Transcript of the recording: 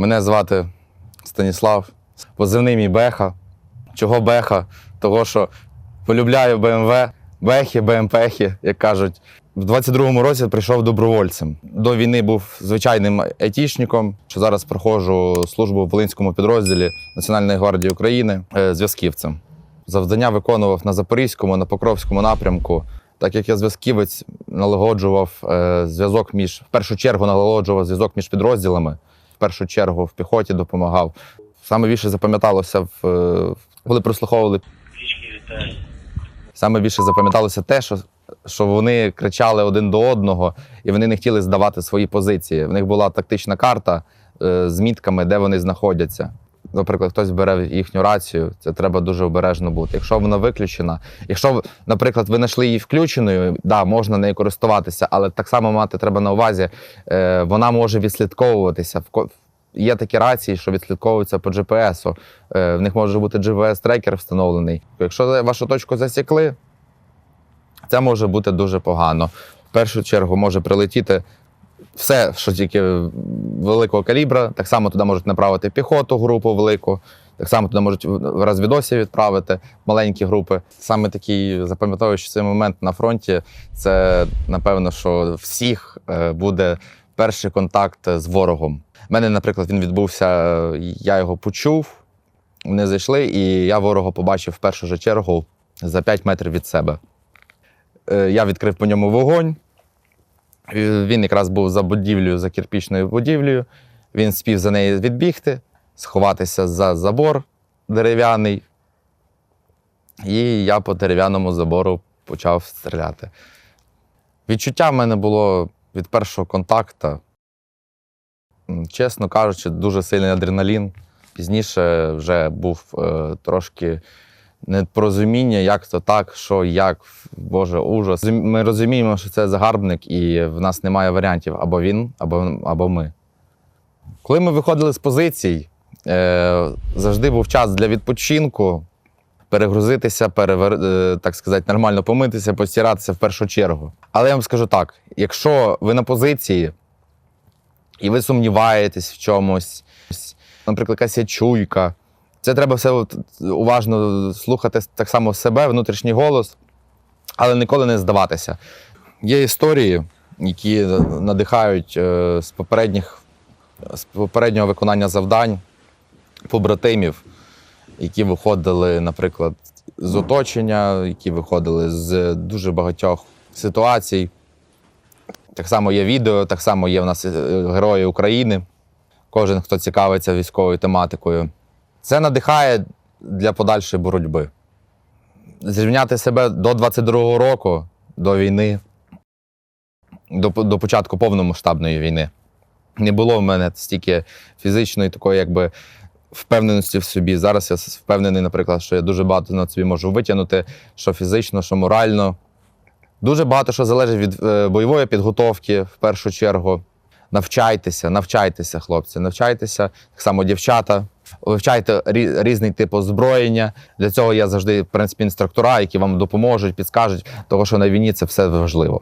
Мене звати Станіслав, позивний мій Беха. Чого Беха? Того, що полюбляю БМВ, Бехи, БМПхи, як кажуть. В 22-му році прийшов добровольцем. До війни був звичайним айтішником, що зараз проходжу службу в Волинському підрозділі Національної гвардії України е, зв'язківцем. Завдання виконував на Запорізькому, на Покровському напрямку. Так як я зв'язківець налагоджував е, зв'язок між в першу чергу налагоджував зв'язок між підрозділами, першу чергу в піхоті допомагав. Саме більше запам'яталося в е, коли прослуховували Саме більше запам'яталося те, що, що вони кричали один до одного, і вони не хотіли здавати свої позиції. В них була тактична карта е, з мітками, де вони знаходяться. Наприклад, хтось бере їхню рацію, це треба дуже обережно бути. Якщо вона виключена, якщо, наприклад, ви знайшли її включеною, да, можна нею користуватися, але так само мати треба на увазі, е, вона може відслідковуватися. В ко- Є такі рації, що відслідковуються по GPS. Е, В них може бути GPS-трекер встановлений. Якщо вашу точку засікли, це може бути дуже погано. В першу чергу може прилетіти все, що тільки великого калібра. Так само туди можуть направити піхоту, групу велику. Так само туди можуть в розвідосі відправити маленькі групи. Саме такий запам'ятовуючий цей момент на фронті це напевно, що всіх е, буде перший контакт з ворогом. У мене, наприклад, він відбувся, я його почув, вони зайшли, і я ворога побачив в першу же чергу за 5 метрів від себе. Е, Я відкрив по ньому вогонь. Він якраз був за будівлею, за кирпічною будівлею. Він спів за неї відбігти, сховатися за забор дерев'яний. І я по дерев'яному забору почав стріляти. Відчуття в мене було від першого контакту, чесно кажучи, дуже сильний адреналін. Пізніше вже був е, трошки непорозуміння, як то так, що як, Боже, ужас. Ми розуміємо, що це загарбник, і в нас немає варіантів або він, або, або ми. Коли ми виходили з позицій, е, завжди був час для відпочинку, перегрузитися, перевер... е, так сказати, нормально помитися, постиратися в першу чергу. Але я вам скажу так: якщо ви на позиції і ви сумніваєтесь в чомусь, наприклад, якась чуйка, це треба все от уважно слухати так само себе, внутрішній голос, але ніколи не здаватися. Є історії, які надихають е, з попередніх з попереднього виконання завдань побратимів, які виходили, наприклад, з оточення, які виходили з дуже багатьох ситуацій. Так само є відео, так само є в нас е, герої України. Кожен, хто цікавиться військовою тематикою. Це надихає для подальшої боротьби. Зрівняти себе до 22-го року, до війни, до, до початку повномасштабної війни. Не було в мене стільки фізичної такої, якби. Впевненості в собі. Зараз я впевнений, наприклад, що я дуже багато на собі можу витягнути, що фізично, що морально. Дуже багато що залежить від е, бойової підготовки в першу чергу. Навчайтеся, навчайтеся, хлопці, навчайтеся, так само дівчата. Вивчайте рі- різний тип озброєння. Для цього є завжди, в принципі, інструктора, які вам допоможуть, підскажуть, тому що на війні це все важливо.